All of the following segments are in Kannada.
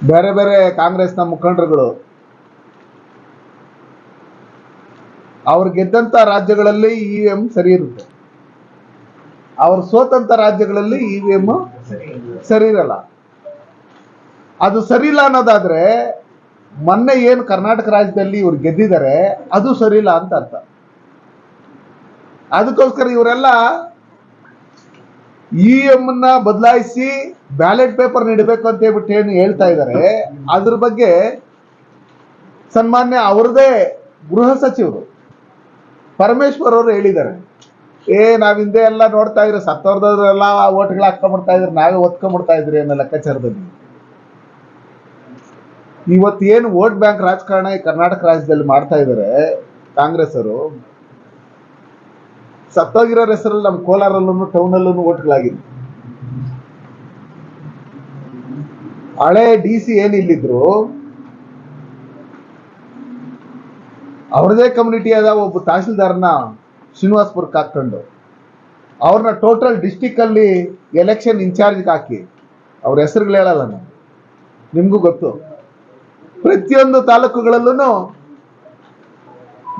ಬೇರೆ ಬೇರೆ ಕಾಂಗ್ರೆಸ್ನ ಮುಖಂಡರುಗಳು ಅವ್ರು ಗೆದ್ದಂತ ರಾಜ್ಯಗಳಲ್ಲಿ ಇ ವಿ ಎಂ ಸರಿ ಇರುತ್ತೆ. ಅವ್ರು ಸೋತಂತ ರಾಜ್ಯಗಳಲ್ಲಿ ಇ ವಿ ಎಂ ಸರಿ ಇರಲ್ಲ. ಅದು ಸರಿ ಇಲ್ಲ ಅನ್ನೋದಾದ್ರೆ ಮೊನ್ನೆ ಏನು ಕರ್ನಾಟಕ ರಾಜ್ಯದಲ್ಲಿ ಇವ್ರು ಗೆದ್ದಿದ್ದಾರೆ ಅದು ಸರಿ ಇಲ್ಲ ಅಂತ ಅರ್ಥ. ಅದಕ್ಕೋಸ್ಕರ ಇವರೆಲ್ಲ ಇ ಎಂ ನ ಬದಲಾಯಿಸಿ ಬ್ಯಾಲೆಟ್ ಪೇಪರ್ ನೀಡಬೇಕು ಅಂತ ಹೇಳ್ಬಿಟ್ಟು ಏನು ಹೇಳ್ತಾ ಇದ್ದಾರೆ ಅದ್ರ ಬಗ್ಗೆ ಸನ್ಮಾನ್ಯ ಅವರದೇ ಗೃಹ ಸಚಿವರು ಪರಮೇಶ್ವರ್ ಅವರು ಹೇಳಿದ್ದಾರೆ. ಏ, ನಾವ್ ಹಿಂದೆ ಎಲ್ಲ ನೋಡ್ತಾ ಇದ್ರೆ ಸತ್ತೋರ್ದವ್ರೆಲ್ಲ ಓಟ್ಗಳು ಹಾಕೊಂಡ್ಬಿಡ್ತಾ ಇದ್ರು, ನಾವೇ ಒತ್ಕೊಂಡ್ಬಿಡ್ತಾ ಇದ್ರಿ ಅನ್ನೋ ಲೆಕ್ಕಾಚಾರದಲ್ಲಿ. ಇವತ್ತೇನು ವೋಟ್ ಬ್ಯಾಂಕ್ ರಾಜಕಾರಣ ಕರ್ನಾಟಕ ರಾಜ್ಯದಲ್ಲಿ ಮಾಡ್ತಾ ಇದ್ದಾರೆ ಕಾಂಗ್ರೆಸ್ ಅವರು ಸತ್ತೋಗಿರೋರ ಹೆಸರಲ್ಲಿ ನಮ್ಮ ಕೋಲಾರಲ್ಲೂ ಟೌನಲ್ಲೂ ಓಟ್ಗಳಾಗಿದೆ ಹಳೆ ಡಿ ಸಿ ಏನ್ ಇಲ್ಲಿದ್ರು ಅವ್ರದೇ ಕಮ್ಯುನಿಟಿ ಆದ ಒಬ್ಬ ತಹಶೀಲ್ದಾರ್ನ ಶ್ರೀನಿವಾಸ್ಪುರಕ್ಕೆ ಹಾಕೊಂಡು ಅವ್ರನ್ನ ಟೋಟಲ್ ಡಿಸ್ಟಿಕ್ ಅಲ್ಲಿ ಎಲೆಕ್ಷನ್ ಇನ್ಚಾರ್ಜ್ಗೆ ಹಾಕಿ, ಅವ್ರ ಹೆಸರುಗಳು ಹೇಳಲ್ಲ ನಾನು. ನಿಮ್ಗೂ ಗೊತ್ತು. ಪ್ರತಿಯೊಂದು ತಾಲೂಕುಗಳಲ್ಲೂ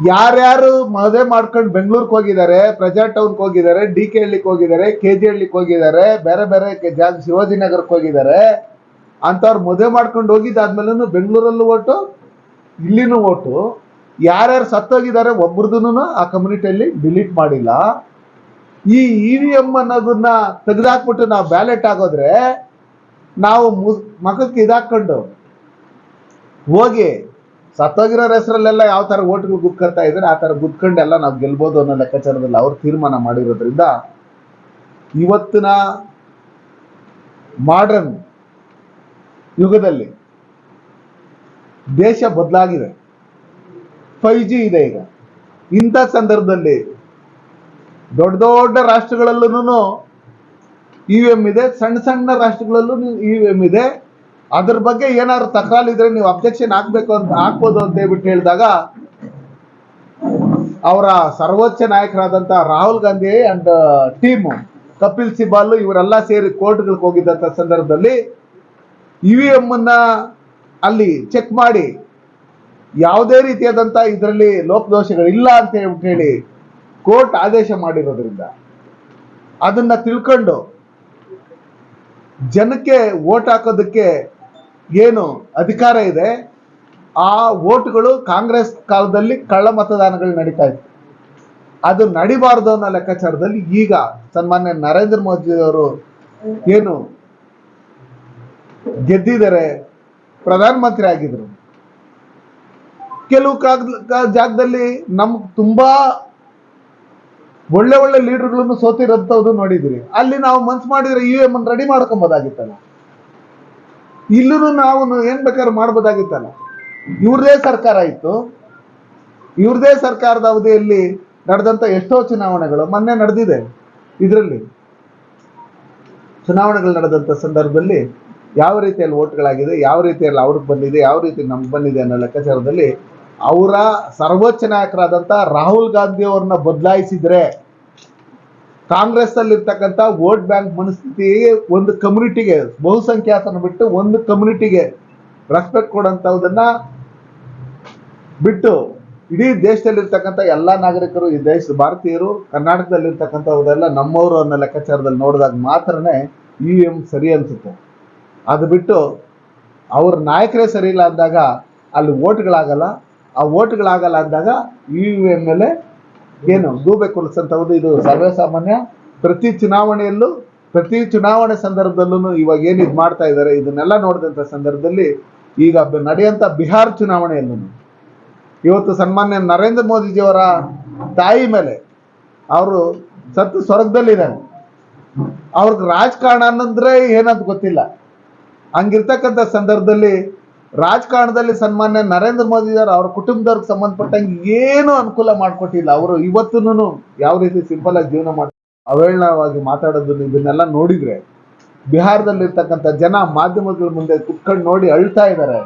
ಯಾರ್ಯಾರು ಮದುವೆ ಮಾಡ್ಕೊಂಡು ಬೆಂಗಳೂರಿಗೆ ಹೋಗಿದ್ದಾರೆ, ಪ್ರಜಾ ಟೌನ್ಗೆ ಹೋಗಿದ್ದಾರೆ, ಡಿ ಕೆ ಹಳ್ಳಿಗೆ ಹೋಗಿದ್ದಾರೆ, ಕೆ ಜಿ ಹಳ್ಳಿಗೆ ಹೋಗಿದ್ದಾರೆ, ಬೇರೆ ಬೇರೆ ಜಾಗ ಶಿವಾಜಿನಗರಕ್ಕೆ ಹೋಗಿದ್ದಾರೆ, ಅಂಥವ್ರು ಮದುವೆ ಮಾಡ್ಕೊಂಡು ಹೋಗಿದ್ದಾದ್ಮೇಲೂ ಬೆಂಗಳೂರಲ್ಲೂ ಓಟು, ಇಲ್ಲಿನೂ ಓಟು. ಯಾರ್ಯಾರು ಸತ್ತೋಗಿದ್ದಾರೆ ಒಬ್ರದೂ ಆ ಕಮ್ಯುನಿಟಿಯಲ್ಲಿ ಡಿಲೀಟ್ ಮಾಡಿಲ್ಲ. ಈ ಇ ವಿ ಎಂ ಅನ್ನೋದನ್ನ ತೆಗೆದಾಕ್ಬಿಟ್ಟು ನಾವು ಬ್ಯಾಲೆಟ್ ಆಗೋದ್ರೆ ನಾವು ಮು- ಮಖಕ್ಕೆ ಇದಾಕೊಂಡು ಹೋಗಿ ಸತ್ತೋಗಿರೋರ ಹೆಸರಲ್ಲೆಲ್ಲ ಯಾವ ತರ ಓಟ್ಗಳು ಗುದ್ಕೊಳ್ತಾ ಇದ್ದಾರೆ ಆ ತರ ಗುದ್ಕೊಂಡೆಲ್ಲ ನಾವು ಗೆಲ್ಬೋದು ಅನ್ನೋ ಲೆಕ್ಕಾಚಾರದಲ್ಲಿ ಅವ್ರು ತೀರ್ಮಾನ ಮಾಡಿರೋದ್ರಿಂದ ಇವತ್ತಿನ ಮಾಡರ್ನ್ ಯುಗದಲ್ಲಿ ದೇಶ ಬದಲಾಗಿದೆ. ಫೈವ್ ಜಿ ಇದೆ ಈಗ. ಇಂಥ ಸಂದರ್ಭದಲ್ಲಿ ದೊಡ್ಡ ದೊಡ್ಡ ರಾಷ್ಟ್ರಗಳಲ್ಲೂ ಇ ವಿ ಎಂ ಇದೆ, ಸಣ್ಣ ಸಣ್ಣ ರಾಷ್ಟ್ರಗಳಲ್ಲೂ ಇ ವಿ ಎಂ ಇದೆ. ಅದ್ರ ಬಗ್ಗೆ ಏನಾದ್ರು ತಕರಾಲಿದ್ರೆ ನೀವು ಅಬ್ಜೆಕ್ಷನ್ ಹಾಕ್ಬೇಕು ಅಂತ ಹಾಕ್ಬೋದು ಅಂತ ಹೇಳ್ಬಿಟ್ಟು ಹೇಳಿದಾಗ, ಅವರ ಸರ್ವೋಚ್ಚ ನಾಯಕರಾದಂತ ರಾಹುಲ್ ಗಾಂಧಿ ಅಂಡ್ ಟೀಮ್ ಕಪಿಲ್ ಸಿಬಾಲ್ ಇವರೆಲ್ಲ ಸೇರಿ ಕೋರ್ಟ್ಗಳಿಗೆ ಹೋಗಿದ್ದಂತ ಸಂದರ್ಭದಲ್ಲಿ ಇ ವಿ ಅಲ್ಲಿ ಚೆಕ್ ಮಾಡಿ, ಯಾವುದೇ ರೀತಿಯಾದಂತ ಇದರಲ್ಲಿ ಲೋಪದೋಷಗಳಿಲ್ಲ ಅಂತ ಹೇಳ್ಬಿಟ್ಟು ಹೇಳಿ ಕೋರ್ಟ್ ಆದೇಶ ಮಾಡಿರೋದ್ರಿಂದ ಅದನ್ನ ತಿಳ್ಕೊಂಡು ಜನಕ್ಕೆ ವೋಟ್ ಹಾಕೋದಕ್ಕೆ ಏನು ಅಧಿಕಾರ ಇದೆ, ಆ ಓಟ್ಗಳು ಕಾಂಗ್ರೆಸ್ ಕಾಲದಲ್ಲಿ ಕಳ್ಳ ಮತದಾನಗಳು ನಡೀತಾ ಇತ್ತು. ಅದು ನಡಿಬಾರ್ದು ಅನ್ನೋ ಲೆಕ್ಕಾಚಾರದಲ್ಲಿ ಈಗ ಸನ್ಮಾನ್ಯ ನರೇಂದ್ರ ಮೋದಿ ಅವರು ಏನು ಗೆದ್ದಿದ್ದಾರೆ, ಪ್ರಧಾನಮಂತ್ರಿ ಆಗಿದ್ರು. ಕೆಲವು ಜಾಗದಲ್ಲಿ ನಮ್ಗೆ ತುಂಬಾ ಒಳ್ಳೆ ಒಳ್ಳೆ ಲೀಡರ್ಗಳನ್ನು ಸೋತಿರೋಂಥದ್ದು ನೋಡಿದ್ರಿ ಅಲ್ಲಿ ನಾವು ಮನ್ಸು ಮಾಡಿದ್ರೆ ಇ ಎಂ ರೆಡಿ ಮಾಡ್ಕೊಬೋದಾಗಿತ್ತಲ್ಲ. ಇಲ್ಲೂ ನಾವು ಏನ್ ಬೇಕಾದ್ರೂ ಮಾಡ್ಬೋದಾಗಿತ್ತಲ್ಲ. ಇವ್ರದೇ ಸರ್ಕಾರ ಇತ್ತು. ಇವ್ರದೇ ಸರ್ಕಾರದ ಅವಧಿಯಲ್ಲಿ ನಡೆದಂತ ಎಷ್ಟೋ ಚುನಾವಣೆಗಳು ಮೊನ್ನೆ ನಡೆದಿದೆ ಇದರಲ್ಲಿ. ಚುನಾವಣೆಗಳು ನಡೆದಂತ ಸಂದರ್ಭದಲ್ಲಿ ಯಾವ ರೀತಿಯಲ್ಲಿ ಓಟ್ಗಳಾಗಿದೆ ಯಾವ ರೀತಿಯಲ್ಲಿ ಅವ್ರಿಗೆ ಬಂದಿದೆ, ಯಾವ ರೀತಿ ನಮ್ಗೆ ಬಂದಿದೆ ಅನ್ನೋ ಲೆಕ್ಕಾಚಾರದಲ್ಲಿ ಅವರ ಸರ್ವೋಚ್ಚ ನಾಯಕರಾದಂಥ ರಾಹುಲ್ ಗಾಂಧಿ ಅವ್ರನ್ನ ಬದಲಾಯಿಸಿದ್ರೆ ಕಾಂಗ್ರೆಸ್ ಅಲ್ಲಿ ಇರ್ತಕ್ಕಂಥ ವೋಟ್ ಬ್ಯಾಂಕ್ ಮನಸ್ಥಿತಿ ಒಂದು ಕಮ್ಯುನಿಟಿಗೆ ಬಹುಸಂಖ್ಯಾತನ ಬಿಟ್ಟು ಒಂದು ಕಮ್ಯುನಿಟಿಗೆ ರೆಸ್ಪೆಕ್ಟ್ ಕೊಡೋಂಥದ್ದನ್ನ ಬಿಟ್ಟು ಇಡೀ ದೇಶದಲ್ಲಿರ್ತಕ್ಕಂಥ ಎಲ್ಲ ನಾಗರಿಕರು, ಈ ದೇಶ ಭಾರತೀಯರು, ಕರ್ನಾಟಕದಲ್ಲಿರ್ತಕ್ಕಂಥವ್ರೆಲ್ಲ ನಮ್ಮವರು ಅನ್ನೋ ಲೆಕ್ಕಾಚಾರದಲ್ಲಿ ನೋಡಿದಾಗ ಮಾತ್ರನೇ ಇ ಎಂ ಸರಿ ಅನ್ಸುತ್ತೆ. ಅದು ಬಿಟ್ಟು ಅವ್ರ ನಾಯಕರೇ ಸರಿ ಇಲ್ಲ ಅಂದಾಗ ಅಲ್ಲಿ ಓಟ್ಗಳಾಗಲ್ಲ ಆ ಓಟ್ಗಳಾಗಲ್ಲ ಅಂದಾಗ ಇ ವಿ ಮೇಲೆ ಏನು? ಗೂಬೆ ಕೊಲಿಸಂತದ್ದು ಇದು ಸರ್ವೇ ಸಾಮಾನ್ಯ ಪ್ರತಿ ಚುನಾವಣೆಯಲ್ಲೂ, ಪ್ರತಿ ಚುನಾವಣೆ ಸಂದರ್ಭದಲ್ಲೂ ಇವಾಗ ಏನು ಇದು ಮಾಡ್ತಾ ಇದ್ದಾರೆ ಇದನ್ನೆಲ್ಲ ನೋಡಿದಂಥ ಸಂದರ್ಭದಲ್ಲಿ ಈಗ ನಡೆಯಂತ ಬಿಹಾರ್ ಚುನಾವಣೆಯಲ್ಲೂ ಇವತ್ತು ಸನ್ಮಾನ್ಯ ನರೇಂದ್ರ ಮೋದಿಜಿಯವರ ತಾಯಿ ಮೇಲೆ ಅವರು ಸತ್ತು ಸ್ವರ್ಗದಲ್ಲಿದ್ದಾರೆ. ಅವ್ರಿಗೆ ರಾಜಕಾರಣ ಅನ್ನಂದ್ರೆ ಏನಂತ ಗೊತ್ತಿಲ್ಲ. ಹಂಗಿರ್ತಕ್ಕಂಥ ಸಂದರ್ಭದಲ್ಲಿ ರಾಜಕಾರಣದಲ್ಲಿ ಸನ್ಮಾನ್ಯ ನರೇಂದ್ರ ಮೋದಿ ಅವರು ಕುಟುಂಬದವ್ರಿಗೆ ಸಂಬಂಧಪಟ್ಟಂಗೆ ಏನು ಅನುಕೂಲ ಮಾಡಿಕೊಟ್ಟಿಲ್ಲ. ಅವರು ಇವತ್ತೂ ಯಾವ ರೀತಿ ಸಿಂಪಲ್ ಆಗಿ ಜೀವನ ಮಾಡ ಅವೇಳನವಾಗಿ ಮಾತಾಡೋದನ್ನು ಇದನ್ನೆಲ್ಲ ನೋಡಿದ್ರೆ, ಬಿಹಾರದಲ್ಲಿರ್ತಕ್ಕಂಥ ಜನ ಮಾಧ್ಯಮಗಳ ಮುಂದೆ ಕುತ್ಕೊಂಡು ನೋಡಿ ಅಳ್ತಾ ಇದ್ದಾರೆ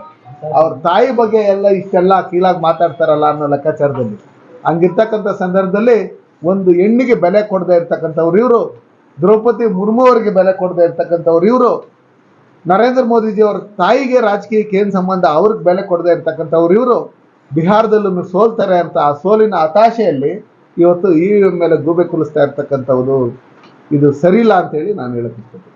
ಅವ್ರ ತಾಯಿ ಬಗ್ಗೆ ಎಲ್ಲ ಇಷ್ಟೆಲ್ಲ ಕೀಳಾಗಿ ಮಾತಾಡ್ತಾರಲ್ಲ ಅನ್ನೋ ಲೆಕ್ಕಾಚಾರದಲ್ಲಿ. ಹಂಗಿರ್ತಕ್ಕಂಥ ಸಂದರ್ಭದಲ್ಲಿ ಒಂದು ಹೆಣ್ಣಿಗೆ ಬೆಲೆ ಕೊಡದೆ ಇರ್ತಕ್ಕಂಥವ್ರು ಇವರು, ದ್ರೌಪದಿ ಮುರ್ಮು ಅವರಿಗೆ ಬೆಲೆ ಕೊಡದೆ ಇರ್ತಕ್ಕಂಥವ್ರು ಇವರು ನರೇಂದ್ರ ಮೋದಿಜಿ ಅವ್ರ ತಾಯಿಗೆ ರಾಜಕೀಯಕ್ಕೆ ಏನ್ ಸಂಬಂಧ ಅವ್ರಿಗೆ ಬೆಲೆ ಕೊಡದೆ ಇರ್ತಕ್ಕಂಥವ್ರು ಇವರು ಬಿಹಾರದಲ್ಲೂ ಸೋಲ್ತಾರೆ ಅಂತ ಆ ಸೋಲಿನ ಹತಾಶೆಯಲ್ಲಿ ಇವತ್ತು ಇ ವಿ ಎಂ ಮೇಲೆ ಗೂಬೆ ಕುಲಿಸ್ತಾ ಇರ್ತಕ್ಕಂಥದ್ದು ಇದು ಸರಿಯಿಲ್ಲ ಅಂತೇಳಿ ನಾನು ಹೇಳಕ್ ಇಷ್ಟಪಡ್ತೀನಿ.